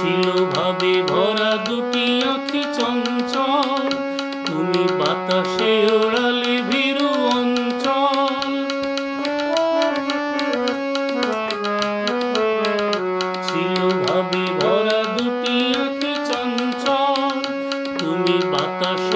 ছিল ভাবে ভরা দুটি আঁখি চঞ্চল। তুমি বাতাসে ওড়ালে ভীরু অঞ্চল। ছিল ভাবে ভরা দুটি আঁখি চঞ্চল। তুমি বাতাসে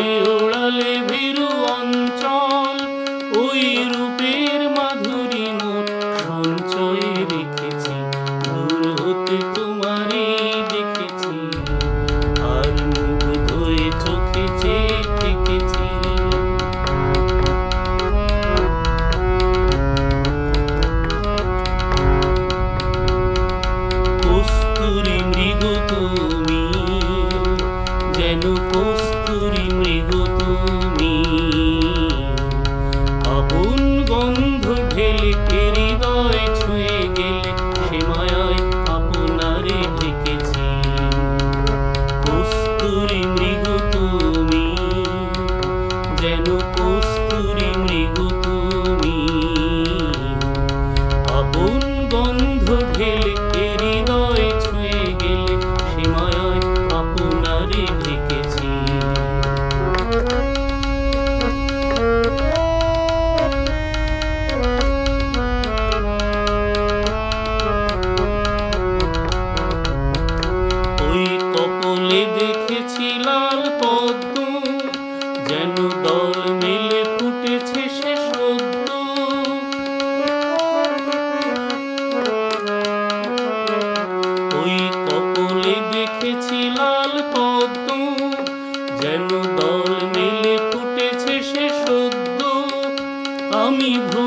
সে দেখেছি লাল পদ্ম, যেন দল মিলে ফুটেছে সে সদ্য। ওই কপলে দেখেছি লাল পদ্ম, যেন দল ফুটেছে সে সদ্য। আমি ভূ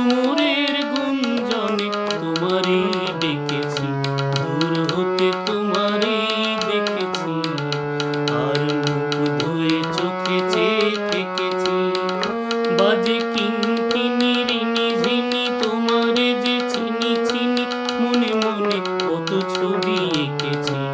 নিয়ে এঁকেছি